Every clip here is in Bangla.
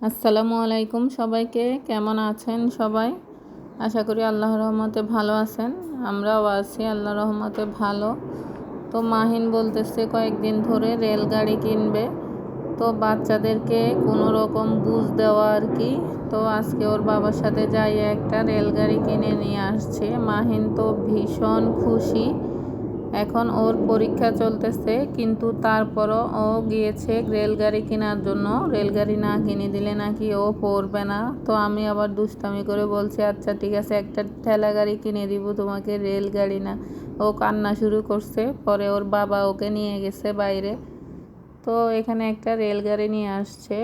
আসসালামু আলাইকুম সবাইকে, কেমন আছেন সবাই? আশা করি আল্লাহর রহমতে ভালো আছেন, আমরাও আছি আল্লাহ রহমতে ভালো। তো মাহিন বলতেছে কয়েকদিন ধরে রেলগাড়ি কিনবে, তো বাচ্চাদেরকে কোনো রকম বুঝ দেওয়া আর কি। তো আজকে ওর বাবার সাথে যাই একটা রেলগাড়ি কিনে নিয়ে আসছে। মাহিন তো ভীষণ খুশি। এখন ওর পরীক্ষা চলতেছে, কিন্তু তারপরও ও গিয়েছে রেলগাড়ি কেনার জন্য। রেলগাড়ি না কিনে দিলে নাকি ও পড়বে না। তো আমি আবার দুষ্টামি করে বলছি আচ্ছা ঠিক আছে, একটা ঠেলা গাড়ি কিনে দিব, তোমাকে রেলগাড়ি না। ও কান্না শুরু করছে, পরে ওর বাবা ওকে নিয়ে গেছে বাইরে। তো এখানে একটা রেলগাড়ি নিয়ে আসছে।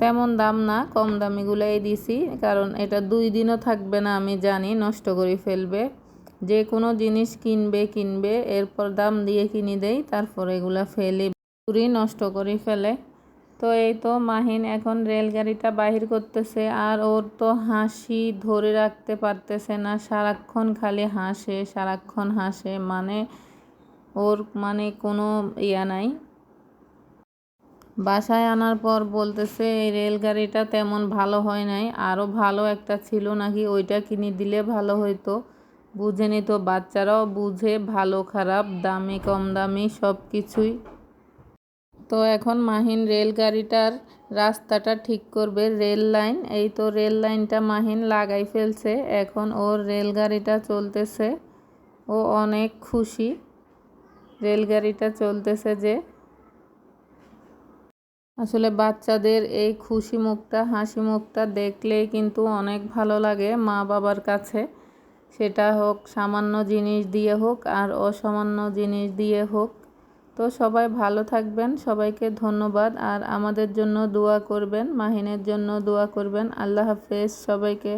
তেমন দাম না, কম দামিগুলাই দিছি, কারণ এটা দুই দিনও থাকবে না, আমি জানি, নষ্ট করে ফেলবে। যে কোনো জিনিস কিনবে কিনবে, এরপর দাম দিয়ে কিনে দেই, তারপর এগুলা ফেলে পুরি নষ্ট করে ফেলে। তো এই তো মাহিন এখন রেলগাড়িটা বাহির করতেছে, আর ওর তো হাসি ধরে রাখতে পারতেছে না। সারাক্ষণ খালি হাসে, সারাক্ষণ হাসে মানে ওর মানে কোনো ইয়া নাই। বাসায় আনার পর বলতেছে, এই রেলগাড়িটা তেমন ভালো হয় নাই আরও ভালো একটা ছিল নাকি, ওইটা কিনে দিলে ভালো হইতো। বুঝে নিত বাচ্চারাও বুঝে, ভালো, খারাপ, দামি, কম দামি সব কিছুই। তো এখন মাহিন রেলগাড়িটার রাস্তাটা ঠিক করবে, রেল লাইন। এই তো রেল লাইনটা মাহিন লাগাই ফেলছে, এখন ওর রেলগাড়িটা চলতেছে। ও অনেক খুশি, রেলগাড়িটা চলতেছে যে। আসলে বাচ্চাদের এই খুশি মুখটা, হাসি মুখটা দেখলেই কিন্তু অনেক ভালো লাগে মা বাবার কাছে। সেটা হোক, সামান্য জিনিস দিয়ে হোক আর অসামান্য জিনিস দিয়ে হোক। তো সবাই ভালো থাকবেন, সবাইকে ধন্যবাদ। আর আমাদের জন্য দোয়া করবেন, মাহিনের জন্য দোয়া করবেন। আল্লাহ হাফেজ সবাইকে।